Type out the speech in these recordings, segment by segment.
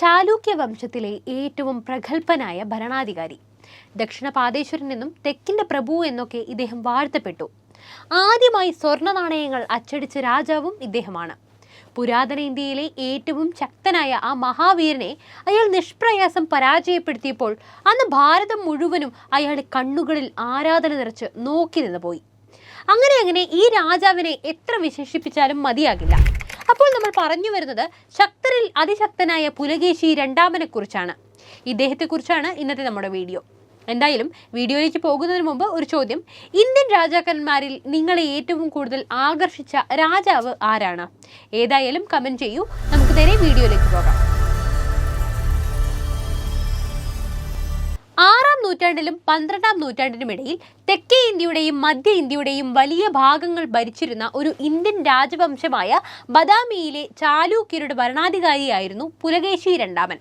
ചാലൂക്യ വംശത്തിലെ ഏറ്റവും പ്രഗത്ഭനായ ഭരണാധികാരി. ദക്ഷിണ പാദേശ്വരൻ എന്നും തെക്കിന്റെ പ്രഭു എന്നൊക്കെ ഇദ്ദേഹം വാഴ്ത്തപ്പെട്ടു. ആദ്യമായി സ്വർണ നാണയങ്ങൾ അച്ചടിച്ച രാജാവും ഇദ്ദേഹമാണ്. പുരാതന ഇന്ത്യയിലെ ഏറ്റവും ശക്തനായ ആ മഹാവീരനെ അയാൾ നിഷ്പ്രയാസം പരാജയപ്പെടുത്തിയപ്പോൾ അന്ന് ഭാരതം മുഴുവനും അയാളുടെ കണ്ണുകളിൽ ആരാധന നിറച്ച് നോക്കി നിന്ന് പോയി അങ്ങനെ അങ്ങനെ ഈ രാജാവിനെ എത്ര വിശേഷിപ്പിച്ചാലും മതിയാകില്ല. അപ്പോൾ നമ്മൾ പറഞ്ഞു വരുന്നത് ശക്തരിൽ അതിശക്തനായ പുലകേശി രണ്ടാമനെ കുറിച്ചാണ്. ഇദ്ദേഹത്തെക്കുറിച്ചാണ് ഇന്നത്തെ നമ്മുടെ വീഡിയോ. എന്തായാലും വീഡിയോയിലേക്ക് പോകുന്നതിന് മുമ്പ് ഒരു ചോദ്യം. ഇന്ത്യൻ രാജാക്കന്മാരിൽ നിങ്ങളെ ഏറ്റവും കൂടുതൽ ആകർഷിച്ച രാജാവ് ആരാണ്? ഏതായാലും കമന്റ് ചെയ്യൂ. നമുക്ക് നേരെ വീഡിയോയിലേക്ക് പോകാം. നൂറ്റാണ്ടിലും പന്ത്രണ്ടാം നൂറ്റാണ്ടിനും ഇടയിൽ തെക്കേ ഇന്ത്യയുടെയും മധ്യ ഇന്ത്യയുടെയും വലിയ ഭാഗങ്ങൾ ഭരിച്ചിരുന്ന ഒരു ഇന്ത്യൻ രാജവംശമായ ബദാമിയിലെ ചാലൂക്യരുടെ ഭരണാധികാരിയായിരുന്നു പുലകേശി രണ്ടാമൻ.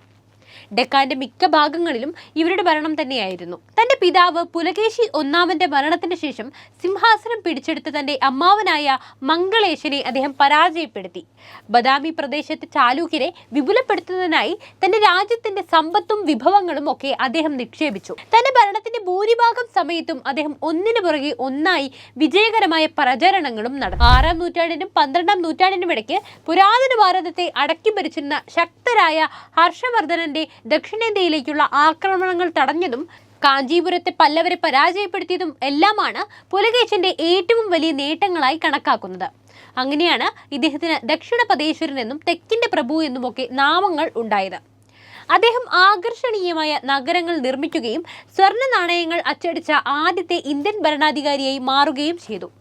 ഡെക്കാന്റെ മിക്ക ഭാഗങ്ങളിലും ഇവരുടെ ഭരണം തന്നെയായിരുന്നു. തന്റെ പിതാവ് പുലകേശി ഒന്നാമന്റെ മരണത്തിന് ശേഷം സിംഹാസനം പിടിച്ചെടുത്ത തന്റെ അമ്മാവനായ മംഗളേശനെ അദ്ദേഹം പരാജയപ്പെടുത്തി. ബദാമി പ്രദേശത്തെ ചാലൂക്യരെ വിപുലപ്പെടുത്തുന്നതിനായി തന്റെ രാജ്യത്തിന്റെ സമ്പത്തും വിഭവങ്ങളും ഒക്കെ അദ്ദേഹം നിക്ഷേപിച്ചു. തന്റെ ഭരണത്തിന്റെ ഭൂരിഭാഗം സമയത്തും അദ്ദേഹം ഒന്നിനു പുറകെ ഒന്നായി വിജയകരമായ പ്രചരണങ്ങളും നടത്തി. ആറാം നൂറ്റാണ്ടിനും പന്ത്രണ്ടാം നൂറ്റാണ്ടിനും ഇടയ്ക്ക് പുരാതന ഭാരതത്തെ അടക്കി ഭരിച്ചിരുന്ന ശക്തരായ ഹർഷവർദ്ധനന്റെ ദക്ഷിണേന്ത്യയിലേക്കുള്ള ആക്രമണങ്ങൾ തടഞ്ഞതും കാഞ്ചീപുരത്തെ പല്ലവരെ പരാജയപ്പെടുത്തിയതും എല്ലാമാണ് പുലകേശന്റെ ഏറ്റവും വലിയ നേട്ടങ്ങളായി കണക്കാക്കുന്നത്. അങ്ങനെയാണ് ഇദ്ദേഹത്തിന് ദക്ഷിണ എന്നും തെക്കിന്റെ പ്രഭു എന്നുമൊക്കെ നാമങ്ങൾ ഉണ്ടായത്. അദ്ദേഹം ആകർഷണീയമായ നഗരങ്ങൾ നിർമ്മിക്കുകയും സ്വർണ നാണയങ്ങൾ അച്ചടിച്ച ആദ്യത്തെ ഇന്ത്യൻ ഭരണാധികാരിയായി മാറുകയും ചെയ്തു.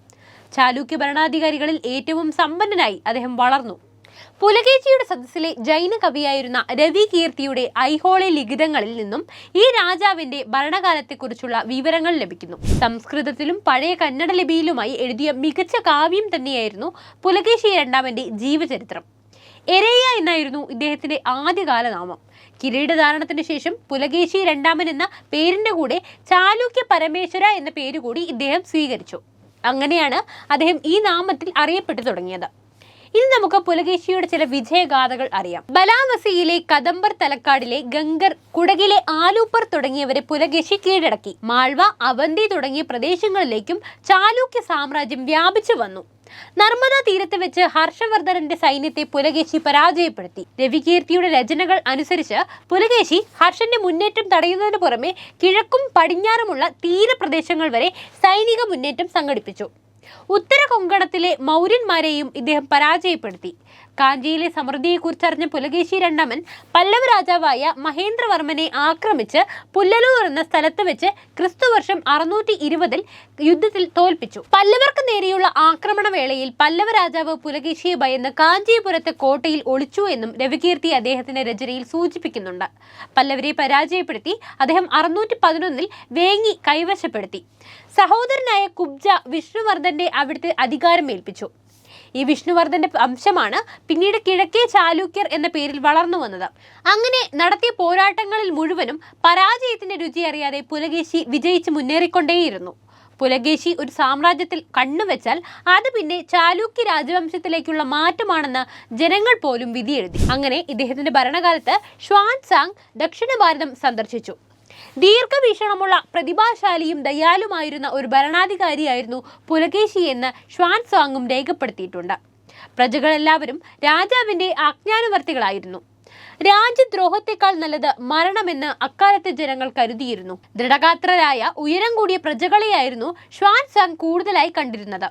ചാലൂക്യ ഭരണാധികാരികളിൽ ഏറ്റവും സമ്പന്നനായി അദ്ദേഹം വളർന്നു. പുലകേജിയുടെ സദസ്സിലെ ജൈന കവിയായിരുന്ന രവി കീർത്തിയുടെ ഐഹോളെ ലിഖിതങ്ങളിൽ നിന്നും ഈ രാജാവിന്റെ ഭരണകാലത്തെക്കുറിച്ചുള്ള വിവരങ്ങൾ ലഭിക്കുന്നു. സംസ്കൃതത്തിലും പഴയ കന്നഡ ലിപിയിലുമായി എഴുതിയ മികച്ച കാവ്യം തന്നെയായിരുന്നു പുലകേശി രണ്ടാമന്റെ ജീവചരിത്രം. എരയ്യ എന്നായിരുന്നു ഇദ്ദേഹത്തിന്റെ ആദ്യകാല നാമം. കിരീടധാരണത്തിന് ശേഷം പുലകേശി രണ്ടാമൻ എന്ന പേരിന്റെ കൂടെ ചാലൂക്യ പരമേശ്വര എന്ന പേര് കൂടി ഇദ്ദേഹം സ്വീകരിച്ചു. അങ്ങനെയാണ് അദ്ദേഹം ഈ നാമത്തിൽ അറിയപ്പെട്ടു തുടങ്ങിയത്. ഇനി നമുക്ക് പുലകേശിയുടെ ചില വിജയഗാഥകൾ അറിയാം. ബലാമസിയിലെ കദംബർ തലക്കാടിലെ ഗംഗർ കുടകിലെ ആലൂപ്പർ തുടങ്ങിയവരെ പുലകേശി കീഴടക്കി. മാൾവ അവന്തി തുടങ്ങിയ പ്രദേശങ്ങളിലേക്കും ചാലൂക്യ സാമ്രാജ്യം വ്യാപിച്ചു വന്നു. നർമ്മദ തീരത്ത് വെച്ച് ഹർഷവർദ്ധനന്റെ സൈന്യത്തെ പുലകേശി പരാജയപ്പെടുത്തി. രവികീർത്തിയുടെ രചനകൾ അനുസരിച്ച് പുലകേശി ഹർഷന്റെ മുന്നേറ്റം തടയുന്നതിന് പുറമെ കിഴക്കും പടിഞ്ഞാറുമുള്ള തീരപ്രദേശങ്ങൾ വരെ സൈനിക മുന്നേറ്റം സംഘടിപ്പിച്ചു. ഉത്തര കൊങ്കണത്തിലെ മൗര്യന്മാരെയും ഇദ്ദേഹം പരാജയപ്പെടുത്തി. കാഞ്ചിയിലെ സമൃദ്ധിയെക്കുറിച്ചറിഞ്ഞ പുലകേശി രണ്ടാമൻ പല്ലവ രാജാവായ മഹേന്ദ്രവർമ്മനെ ആക്രമിച്ച് പുല്ലലൂർ എന്ന സ്ഥലത്ത് വെച്ച് ക്രിസ്തുവർഷം അറുന്നൂറ്റി ഇരുപതിൽ യുദ്ധത്തിൽ തോൽപ്പിച്ചു. പല്ലവർക്ക് നേരെയുള്ള ആക്രമണ വേളയിൽ പല്ലവ രാജാവ് പുലകേശിയെ ഭയന്ന് കാഞ്ചീപുരത്തെ കോട്ടയിൽ ഒളിച്ചു എന്നും രവികീർത്തി അദ്ദേഹത്തിന്റെ രചനയിൽ സൂചിപ്പിക്കുന്നുണ്ട്. പല്ലവരെ പരാജയപ്പെടുത്തി അദ്ദേഹം അറുന്നൂറ്റി പതിനൊന്നിൽ വേങ്ങി കൈവശപ്പെടുത്തി. സഹോദരനായ കുബ്ജ വിഷ്ണുവർദ്ധന്റെ അവിടുത്തെ അധികാരം ഏൽപ്പിച്ചു ഈ വിഷ്ണുവർദ്ധന്റെ അംശമാണ് പിന്നീട് കിഴക്കേ ചാലൂക്യർ എന്ന പേരിൽ വളർന്നു വന്നത്. അങ്ങനെ നടത്തിയ പോരാട്ടങ്ങളിൽ മുഴുവനും പരാജയത്തിന്റെ രുചി അറിയാതെ പുലകേശി വിജയിച്ച് മുന്നേറിക്കൊണ്ടേയിരുന്നു. പുലകേശി ഒരു സാമ്രാജ്യത്തിൽ കണ്ണുവെച്ചാൽ അത് പിന്നെ ചാലൂക്യ രാജവംശത്തിലേക്കുള്ള മാറ്റമാണെന്ന് ജനങ്ങൾ പോലും വിധിയെഴുതി. അങ്ങനെ ഇദ്ദേഹത്തിന്റെ ഭരണകാലത്ത് ഷ്വാൻ സാങ് ദക്ഷിണ ഭാരതം സന്ദർശിച്ചു. ദീർഘവീക്ഷണമുള്ള പ്രതിഭാശാലിയും ദയാലുമായിരുന്ന ഒരു ഭരണാധികാരിയായിരുന്നു പുലകേശി എന്ന് ഷ്വാൻ സാങ്ങും രേഖപ്പെടുത്തിയിട്ടുണ്ട്. പ്രജകളെല്ലാവരും രാജാവിന്റെ ആജ്ഞാനുവർത്തികളായിരുന്നു. രാജ്യദ്രോഹത്തെക്കാൾ നല്ലത് മരണമെന്ന് അക്കാലത്തെ ജനങ്ങൾ കരുതിയിരുന്നു. ദൃഢഗാത്രരായ ഉയരം കൂടിയ പ്രജകളെയായിരുന്നു ഷ്വാൻ സാങ് കൂടുതലായി കണ്ടിരുന്നത്.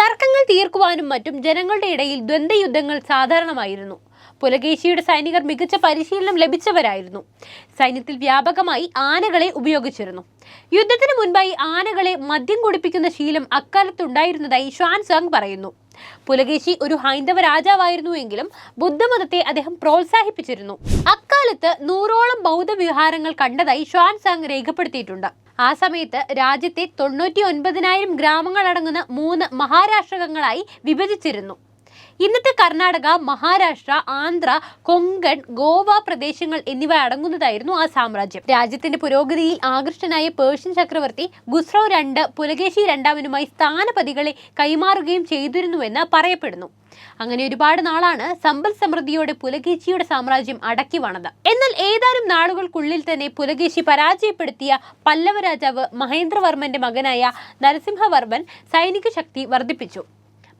തർക്കങ്ങൾ തീർക്കുവാനും മറ്റും ജനങ്ങളുടെ ഇടയിൽ ദ്വന്ദ്വയുദ്ധങ്ങൾ സാധാരണമായിരുന്നു. പുലകേശിയുടെ സൈനികർ മികച്ച പരിശീലനം ലഭിച്ചവരായിരുന്നു. സൈന്യത്തിൽ വ്യാപകമായി ആനകളെ ഉപയോഗിച്ചിരുന്നു. യുദ്ധത്തിന് മുൻപായി ആനകളെ മദ്യം കുടിപ്പിക്കുന്ന ശീലം അക്കാലത്തുണ്ടായിരുന്നതായി ഷ്വാൻ സാങ് പറയുന്നു. പുലകേശി ഒരു ഹൈന്ദവ രാജാവായിരുന്നുവെങ്കിലും ബുദ്ധമതത്തെ അദ്ദേഹം പ്രോത്സാഹിപ്പിച്ചിരുന്നു. അക്കാലത്ത് നൂറോളം ബൗദ്ധ വിഹാരങ്ങൾ കണ്ടതായി ഷ്വാൻ സാങ് രേഖപ്പെടുത്തിയിട്ടുണ്ട്. ആ സമയത്ത് രാജ്യത്തെ തൊണ്ണൂറ്റി ഒൻപതിനായിരം ഗ്രാമങ്ങളടങ്ങുന്ന മൂന്ന് മഹാരാഷ്ട്രകങ്ങളായി വിഭജിച്ചിരുന്നു. ഇന്നത്തെ കർണാടക മഹാരാഷ്ട്ര ആന്ധ്ര കൊങ്കൺ ഗോവ പ്രദേശങ്ങൾ എന്നിവ അടങ്ങുന്നതായിരുന്നു ആ സാമ്രാജ്യം. രാജ്യത്തിന്റെ പുരോഗതിയിൽ ആകൃഷ്ടനായ പേർഷ്യൻ ചക്രവർത്തി ഗുസ്രോ രണ്ട് പുലകേശി രണ്ടാമനുമായി സ്ഥാനപതികളെ കൈമാറുകയും ചെയ്തിരുന്നുവെന്ന് പറയപ്പെടുന്നു. അങ്ങനെ ഒരുപാട് നാളാണ് സമ്പൽ സമൃദ്ധിയോടെ പുലകേശിയുടെ സാമ്രാജ്യം അടക്കി വണത് എന്നാൽ ഏതാനും നാളുകൾക്കുള്ളിൽ തന്നെ പുലകേശി പരാജയപ്പെടുത്തിയ പല്ലവ രാജാവ് മഹേന്ദ്രവർമ്മന്റെ മകനായ നരസിംഹവർമ്മൻ സൈനിക ശക്തി വർദ്ധിപ്പിച്ചു.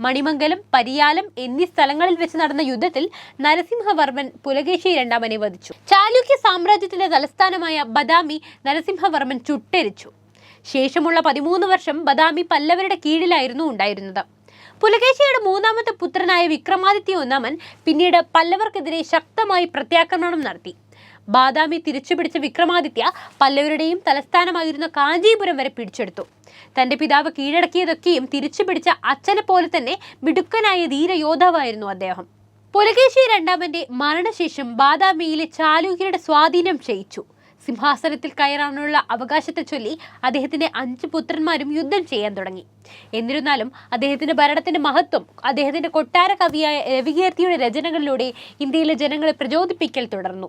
മണിമംഗലം പരിയാലം എന്നീ സ്ഥലങ്ങളിൽ വെച്ച് നടന്ന യുദ്ധത്തിൽ നരസിംഹവർമ്മൻ പുലകേശി രണ്ടാമനെ വധിച്ചു. ചാലൂക്യ സാമ്രാജ്യത്തിന്റെ തലസ്ഥാനമായ ബദാമി നരസിംഹവർമ്മൻ ചുട്ടരിച്ചു. ശേഷമുള്ള പതിമൂന്ന് വർഷം ബദാമി പല്ലവരുടെ കീഴിലായിരുന്നു ഉണ്ടായിരുന്നത്. പുലകേശിയുടെ മൂന്നാമത്തെ പുത്രനായ വിക്രമാദിത്യ ഒന്നാമൻ പിന്നീട് പല്ലവർക്കെതിരെ ശക്തമായി പ്രത്യാക്രമണം നടത്തി. ബാദാമി തിരിച്ചുപിടിച്ച വിക്രമാദിത്യ പല്ലവരുടെയും തലസ്ഥാനമായിരുന്ന കാഞ്ചീപുരം വരെ പിടിച്ചെടുത്തു. തന്റെ പിതാവ് കീഴടക്കിയതൊക്കെയും തിരിച്ചുപിടിച്ച അച്ഛനെ പോലെ തന്നെ മിടുക്കനായ ധീര യോദ്ധാവായിരുന്നു അദ്ദേഹം. പുലകേശി രണ്ടാമന്റെ മരണശേഷം ബാദാമിയിലെ ചാലൂക്യരുടെ സ്വാധീനം ക്ഷയിച്ചു. സിംഹാസനത്തിൽ കയറാനുള്ള അവകാശത്തെ ചൊല്ലി അദ്ദേഹത്തിന്റെ അഞ്ച് പുത്രന്മാരും യുദ്ധം ചെയ്യാൻ തുടങ്ങി. എന്നിരുന്നാലും അദ്ദേഹത്തിന്റെ ഭരണത്തിന്റെ മഹത്വം അദ്ദേഹത്തിന്റെ കൊട്ടാര കവിയായ രവികീർത്തിയുടെ രചനകളിലൂടെ ഇന്ത്യയിലെ ജനങ്ങളെ പ്രചോദിപ്പിക്കൽ തുടർന്നു.